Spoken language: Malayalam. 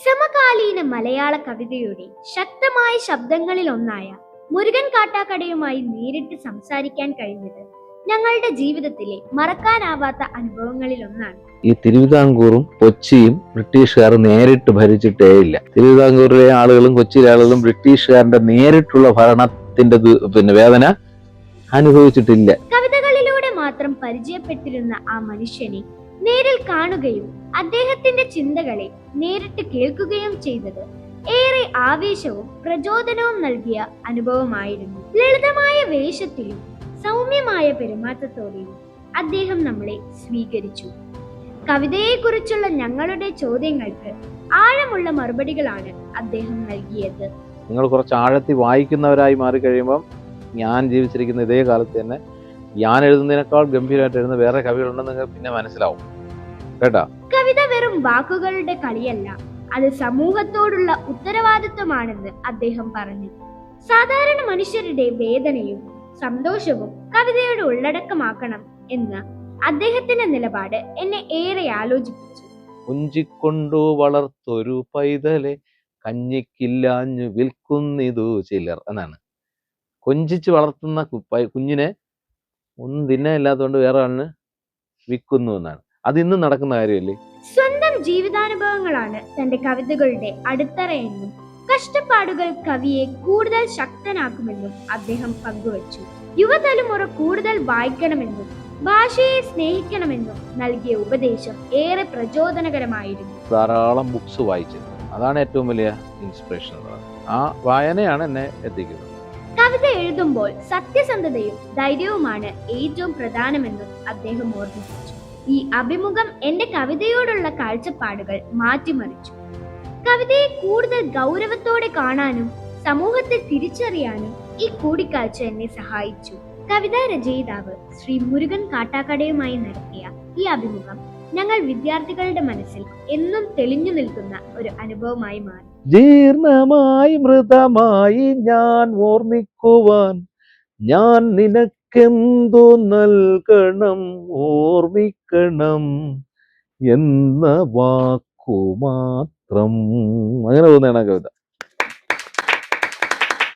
സമകാലീന മലയാള കവിതയുടെ ശക്തമായ ശബ്ദങ്ങളിൽ ഒന്നായ മുരുകൻ കാട്ടാക്കടയുമായി നേരിട്ട് സംസാരിക്കാൻ കഴിഞ്ഞത് ഞങ്ങളുടെ ജീവിതത്തിലെ മറക്കാനാവാത്ത അനുഭവങ്ങളിൽ ഒന്നാണ് ഈ തിരുവിതാംകൂറും കൊച്ചിയും ബ്രിട്ടീഷുകാർ നേരിട്ട് ഭരിച്ചിട്ടേ ഇല്ല. തിരുവിതാംകൂറിലെ ആളുകളും കൊച്ചിയിലെ ആളുകളും ബ്രിട്ടീഷുകാരുടെ നേരിട്ടുള്ള ഭരണത്തിന്റെ പിന്നെ വേദന അനുഭവിച്ചിട്ടില്ല. കവിതകളിലൂടെ മാത്രം പരിചയപ്പെട്ടിരുന്ന ആ മനുഷ്യനെ നേരിൽ കാണുകയും അദ്ദേഹത്തിന്റെ ചിന്തകളെ നേരിട്ട് കേൾക്കുകയും ചെയ്തത് ഏറെ ആവേശവും പ്രചോദനവും നൽകിയ അനുഭവമായിരുന്നു. ലളിതമായ വേഷത്തിലും സൗമ്യമായ പെരുമാറ്റത്തോടെയും അദ്ദേഹം നമ്മളെ സ്വീകരിച്ചു. കവിതയെക്കുറിച്ചുള്ള ഞങ്ങളുടെ ചോദ്യങ്ങൾക്ക് ആഴമുള്ള മറുപടികളാണ് അദ്ദേഹം നൽകിയത്. നിങ്ങൾ കുറച്ച് ആഴത്തിൽ വായിക്കുന്നവരായി മാറിക്കഴിയുമ്പം ഞാൻ ജീവിച്ചിരിക്കുന്ന ഇതേ കാലത്ത് തന്നെ ഞാൻ എഴുതുന്നതിനേക്കാൾ ഗംഭീരമായിട്ട് എഴുതുന്ന വേറെ കവികളുണ്ടെന്ന് നിങ്ങൾക്ക് പിന്നെ മനസ്സിലാവും. കേട്ടാ? കവിത വെറും വാക്കുകളുടെ കളിയല്ല അത് സമൂഹത്തോടുള്ള ഉത്തരവാദിത്വമാണെന്ന് അദ്ദേഹം പറഞ്ഞു. സാധാരണ മനുഷ്യരുടെ വേദനയും സന്തോഷവും കവിതയുടെ ഉള്ളടക്കമാക്കണം എന്ന് അദ്ദേഹത്തിന്റെ നിലപാട് എന്നെ ഏറെ ആലോചിപ്പിച്ചു. കുഞ്ചിക്കൊണ്ടു വളർത്തൊരു പൈതലെ കഞ്ഞിക്കില്ലാഞ്ഞു വിൽക്കുന്നിതു ചിലർ എന്നാണ്. കൊഞ്ചിച്ച് വളർത്തുന്ന കുഞ്ഞിനെ ഒന്നും തിന്നാനില്ലാത്തതുകൊണ്ട് വേറെ ആളിന് വിൽക്കുന്നു എന്നാണ്. അത് ഇന്നും നടക്കുന്ന കാര്യമല്ലേ? സ്വന്തം ജീവിതാനുഭവങ്ങളാണ് തന്റെ കവിതകളുടെ അടിത്തറയെന്നും കഷ്ടപ്പാടുകൾ കവിയെ കൂടുതൽ ശക്തനാക്കുമെന്നും അദ്ദേഹം പങ്കുവച്ചു. യുവതലമുറ കൂടുതൽ വായിക്കണമെന്നും ഭാഷയെ സ്നേഹിക്കണമെന്നും നൽകിയ ഉപദേശം ഏറെ പ്രചോദനകരമായിരുന്നു. ധാരാളം ബുക്സ് വായിച്ചത് അതാണ് ഏറ്റവും വലിയ ഇൻസ്പിറേഷൻ എന്ന് ആ വായനയാണ് എന്നെ എത്തിക്കുന്നത്. എഴുതുമ്പോൾ സത്യസന്ധതയും ധൈര്യവുമാണ് ഏറ്റവും പ്രധാനമെന്നും അദ്ദേഹം ഓർമ്മിപ്പിച്ചു. ഈ അഭിമുഖം എന്റെ കവിതയോടുള്ള കാഴ്ചപ്പാടുകൾ മാറ്റിമറിച്ചു. കവിതയെ കൂടുതൽ ഗൗരവത്തോടെ കാണാനും സമൂഹത്തെ തിരിച്ചറിയാനും ഈ കൂടിക്കാഴ്ച എന്നെ സഹായിച്ചു. കവിതാ രചയിതാവ് ശ്രീ മുരുകൻ കാട്ടാക്കടയുമായി നടത്തിയ ഈ അഭിമുഖം ഞങ്ങൾ വിദ്യാർത്ഥികളുടെ മനസ്സിൽ എന്നും തെളിഞ്ഞു നിൽക്കുന്ന ഒരു അനുഭവമായി മാറി. ജീർണമായി മൃതമായി ഞാൻ ഓർമ്മിക്കുവാൻ ഞാൻ നിനക്കെന്തു നൽകണം ഓർമ്മിക്കണം എന്ന വാക്കു മാത്രം അങ്ങനെ തോന്നുകയാണ് കവിത.